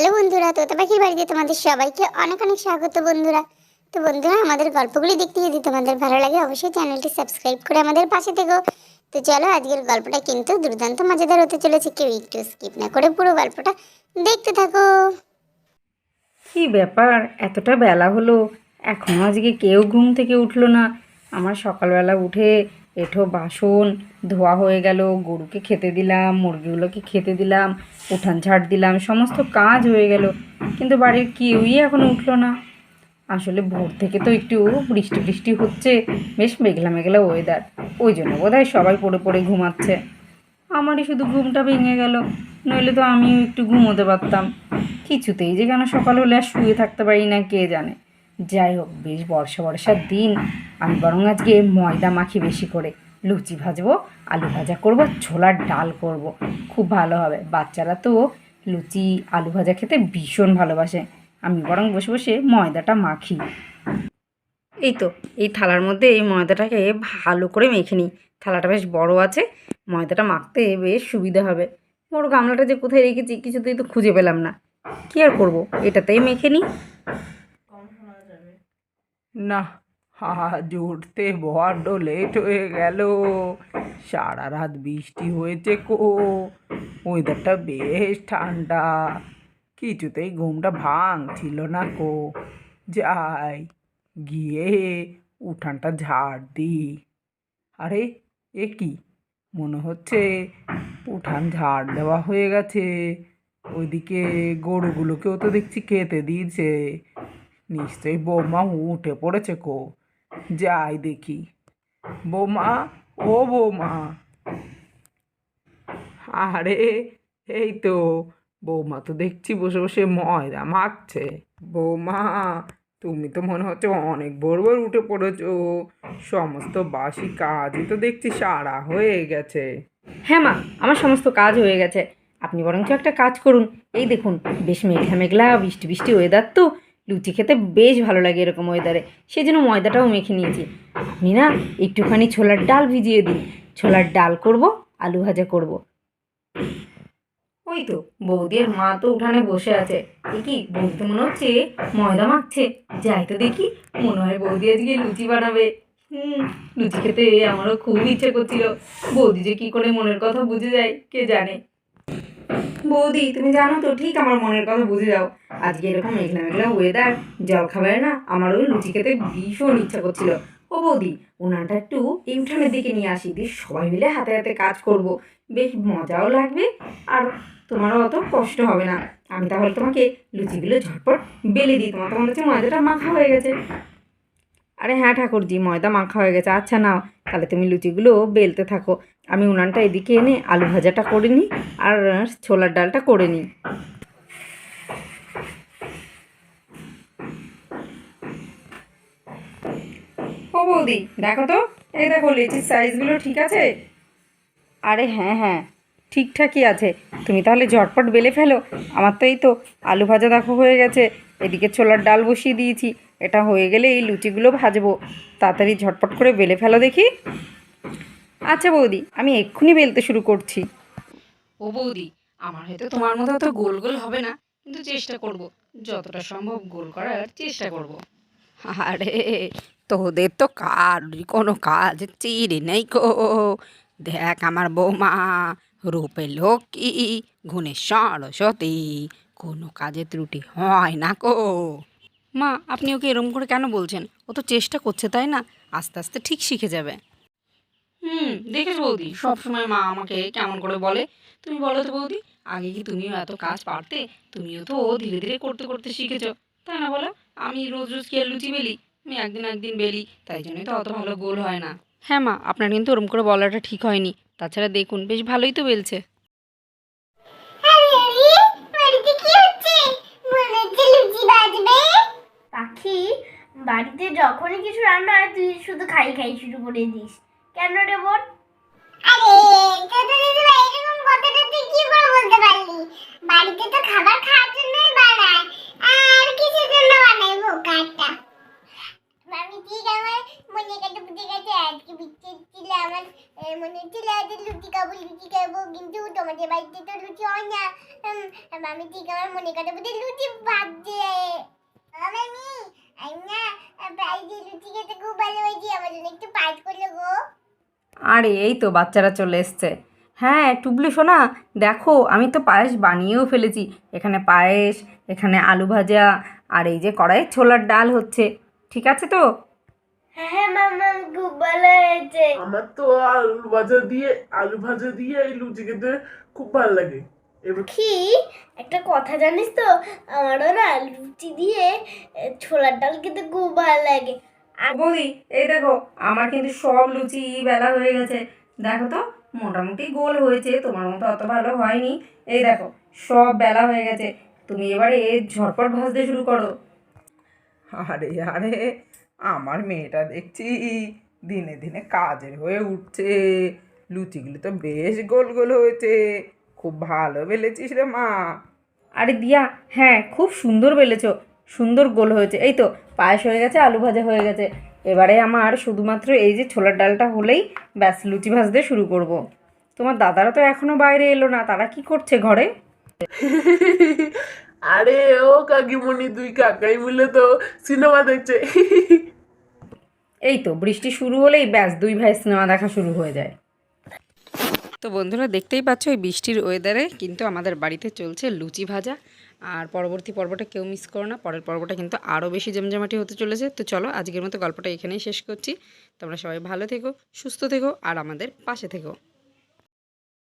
Hello বন্ধুরা, তোতা পাখির বাড়িতে তোমাদের সবাইকে অনেক অনেক স্বাগত বন্ধুরা। তো বন্ধুরা, আমাদের গল্পগুলি দেখতে যদি তোমাদের ভালো লাগে, অবশ্যই চ্যানেলটি সাবস্ক্রাইব করে আমাদের পাশে থেকো। তো চলো, আজকের গল্পটা কিন্তু দুর্দান্ত মজাদার হতে চলেছে, কেউ একটু স্কিপ না করে পুরো গল্পটা দেখতে থাকো। কি ব্যাপার, এতটা বেলা হলো? এখনও আজকে কেউ ঘুম থেকে উঠল না। আমার সকালবেলা উঠে এঠো বাসন, ধোয়া হয়ে গেল, গরুকে খেতে দিলাম, মুরগিগুলোকে খেতে দিলাম, উঠান ঝাড় দিলাম, সমস্ত কাজ হয়ে গেল। কিন্তু বাড়ির কেউই এখনও উঠল না। আসলে ভোর থেকে তো একটু বৃষ্টি বৃষ্টি হচ্ছে, বেশ মেঘলা মেঘলা ওয়েদার ওই জন্য বোধহয় সবাই পড়ে পড়ে ঘুমাচ্ছে। আমারই শুধু ঘুমটা ভেঙে গেল, নইলে তো আমিও একটু ঘুমোতে পারতাম। কিছুতেই যে কেন সকাল হলে আর শুয়ে থাকতে পারি না, কে জানে? যাই হোক, বেশ বর্ষা বর্ষার দিন। আমি বরং আজকে ময়দা মাখি বেশি করে লুচি ভাজবো, আলু ভাজা করব, ছোলার ডাল করব। খুব ভালো হবে। বাচ্চারা তো লুচি, আলু ভাজা খেতে ভীষণ ভালোবাসে। আমি বরং বসে বসে ময়দাটা মাখি। এই তো, এই থালার মধ্যে এই ময়দাটাকে ভালো করে মেখে নিই। থালাটা বেশ বড় আছে, ময়দাটা মাখতে বেশ সুবিধা হবে। বড় গামলাটা যে কোথায় রেখেছি, কিছুতেই তো খুঁজে পেলাম না। কী আর করব? এটাতেই মেখে নিই। না আজ উঠতে বড্ড লেট হয়ে গেল। সারা রাত বৃষ্টি হয়েছে কো ওয়েদারটা বেশ ঠান্ডা। কিছুতেই ঘুমটা ভাঙছিল না কো। যাই, গিয়ে উঠানটা ঝাড় দি আরে, এ কি? মনে হচ্ছে উঠান ঝাড় দেওয়া হয়ে গেছে। ওইদিকে গরুগুলোকেও তো দেখছি খেতে দিয়েছে। নিশ্চয়ই বৌমা উঠে পড়েছে কো। যাই দেখি। বৌমা, ও বৌমা। আরে, এই তো, বৌমা তো দেখছি বসে বসে ময়দা মাখছে। বৌমা, তুমি তো মনে হচ্ছে অনেক ভোর ভোর উঠে পড়েছো। সমস্ত বাসি কাজই তো দেখছি সারা হয়ে গেছে। হ্যাঁ মা, আমার সমস্ত কাজ হয়ে গেছে। আপনি বরঞ্চ একটা কাজ করুন। এই দেখুন, বেশ মেঘলা মেঘলা বৃষ্টি বৃষ্টি ওয়েদার তো। লুচি খেতে বেশ ভালো লাগে এরকম ওয়েদারে সেই জন্য ময়দাটাও মেখে নিয়েছি। আপনি না একটুখানি ছোলার ডাল ভিজিয়ে দিন ছোলার ডাল করব, আলু ভাজা করব। ওই তো, বৌদির মা তো উঠানে বসে আছে। কি বৌদি মনে হচ্ছে ময়দা মাখছে। যাই তো দেখি, মনে হয় বৌদি আজকে লুচি বানাবে। হুম, লুচি খেতে আমারও খুব ইচ্ছে করছিল। বৌদি যে কি করে মনের কথা বুঝে যায়, কে জানে? বৌদি, তুমি জানো তো, ঠিক আমার মনের কথা বুঝে যাও। আজকে এরকম মেঘলা মেঘলা ওয়েদার জল খাবার না, আমার ওই লুচি খেতে ভীষণ ইচ্ছা করছিল। ও বৌদি, উনানটা একটু এই উঠানের দিকে নিয়ে আসি, দিয়ে সবাই মিলে হাতে হাতে কাজ করব। বেশ মজাও লাগবে, আর তোমারও অত কষ্ট হবে না। আমি তাহলে তোমাকে লুচিগুলো ঝটপট বেলে দিই, তোমার তো মনে হচ্ছে ময়দাটা মাখা হয়ে গেছে। আরে হ্যাঁ ঠাকুরজি ময়দা মাখা হয়ে গেছে। আচ্ছা নাও, তাহলে তুমি লুচিগুলো বেলতে থাকো। আমি উনানটা এদিকে এনে আলু ভাজাটা করে নিই আর ছোলার ডালটা করে নিই। ও বৌদি, দেখো তো, এই দেখো লিচির সাইজগুলো ঠিক আছে? আরে হ্যাঁ হ্যাঁ ঠিকঠাকই আছে। তুমি তাহলে ঝটপট বেলে ফেলো। আমার তো এই তো আলু ভাজা দেখো হয়ে গেছে। এদিকে ছোলার ডাল বসিয়ে দিয়েছি। এটা হয়ে গেলে এই লুচিগুলো ভাজবো। তাড়াতাড়ি ঝটপট করে বেলে ফেলো দেখি। আচ্ছা বৌদি, আমি এক্ষুনি বেলতে শুরু করছি। ও বৌদি, আমার হয়তো তোমার মতো তো গোল গোল হবে না, কিন্তু চেষ্টা করব। যতটা সম্ভব গোল করার চেষ্টা করব। আরে, তোদের তো কারই কোনো কাজ চিড়ি নেই কো দেখ আমার বৌমা, রূপে লক্ষ্মী, গুণে সরস্বতী, কোনো কাজে ত্রুটি হয় না কো মা আপনি ওকে এরম করে কেন বলছেন? ও তো চেষ্টা করছে তাই না? আস্তে আস্তে ঠিক শিখে যাবে। হুম দেখেছ বৌদি সবসময় মা আমাকে কেমন করে বলে? তুমি বলো তো বৌদি আগে কি তুমিও এত কাজ পারতে? তুমিও তো ও ধীরে ধীরে করতে করতে শিখেছো। তাই না বলো? আমি রোজ রোজ কি আর লুচি বেলি? আমি একদিন একদিন বেলি তাই জন্যই তো অত ভালো গোল হয় না। হ্যাঁ মা আপনার কিন্তু ওরম করে বলাটা ঠিক হয়নি। তাছাড়া দেখুন বেশ ভালোই তো বেলছে আরে আরে বাড়িতে কি হচ্ছে মনে হচ্ছে লুচি বাজবে পাখি বাড়িতে যখনই কিছু রান্না হয়, তুই শুধু খাই খাই শুরু করে দিস। কেন রে বোন? আরে এরকম তুই কি করে বলতে পারলি? বাড়িতে তো খাবার খাওয়ার জন্যই বানায়, আর জন্য আমার মনে বুঝে আজকে বিচ্ছে ছিল আমার। মনে হচ্ছিল আজ লুচি খাব লুচি খাব, কিন্তু তোমাদের বাড়িতে তো লুচি হয় না। আমি ঠিক আমার মনে কথা বলতে লুচি ভাবছে আমি আমি না বাইরে লুচি খেতে খুব ভালোবাসি আমার জন্য একটু পাঁচ করল গো আরে এই তো বাচ্চারা চলে এসছে। হ্যাঁ টুবলি শোনা দেখো আমি তো পায়েস বানিয়েও ফেলেছি। এখানে পায়েস এখানে আলু ভাজা আর এই যে কড়াইয়ে ছোলার ডাল হচ্ছে। ঠিক আছে তো? হ্যাঁ হ্যাঁ মামা খুব ভালো হয়েছে। আমার তো আলু ভাজা দিয়ে আলু ভাজা দিয়ে এই লুচি খেতে খুব ভালো লাগে। কি? একটা কথা জানিস তো? আমারও না লুচি দিয়ে ছোলার ডাল খেতে খুব ভালো লাগে। বৌদি এই দেখো আমার কিন্তু সব লুচি বেলা হয়ে গেছে। দেখো তো মোটামুটি গোল হয়েছে তোমার মতো অত ভালো হয়নি। এই দেখো সব বেলা হয়ে গেছে। তুমি এবারে ঝটপট ভাজতে শুরু করো। আরে আরে আমার মেয়েটা দেখছি দিনে দিনে কাজের হয়ে উঠছে। লুচিগুলো তো বেশ গোল গোল হয়েছে। খুব ভালো বেলেছিস রে মা। আরে দিয়া হ্যাঁ খুব সুন্দর বেলেছো। সুন্দর গোল হয়েছে। এই তো পায়েস হয়ে গেছে আলু ভাজা হয়ে গেছে। এবারে আমার শুধুমাত্র এই যে ছোলার ডালটা হলেই ব্যাস লুচি ভাজতে শুরু করব। তোমার দাদারা তো এখনও বাইরে এলো না তারা কি করছে ঘরে? আরে ও কাকিমণি দুই কাকাই মিলে তো সিনেমা দেখছে। এই তো বৃষ্টি শুরু হলেই ব্যাস দুই ভাই সিনেমা দেখা শুরু হয়ে যায়। তো বন্ধুরা দেখতেই পাচ্ছ এই বৃষ্টির ওয়েদারে কিন্তু আমাদের বাড়িতে চলছে লুচি ভাজা। আর পরবর্তী পর্বটা কেউ মিস করো না, পরের পর্বটা কিন্তু আরও বেশি জমজমাটি হতে চলেছে। তো চলো আজকের মতো গল্পটা এখানেই শেষ করছি। তোমরা সবাই ভালো থেকো, সুস্থ থেকো, আর আমাদের পাশে থেকো।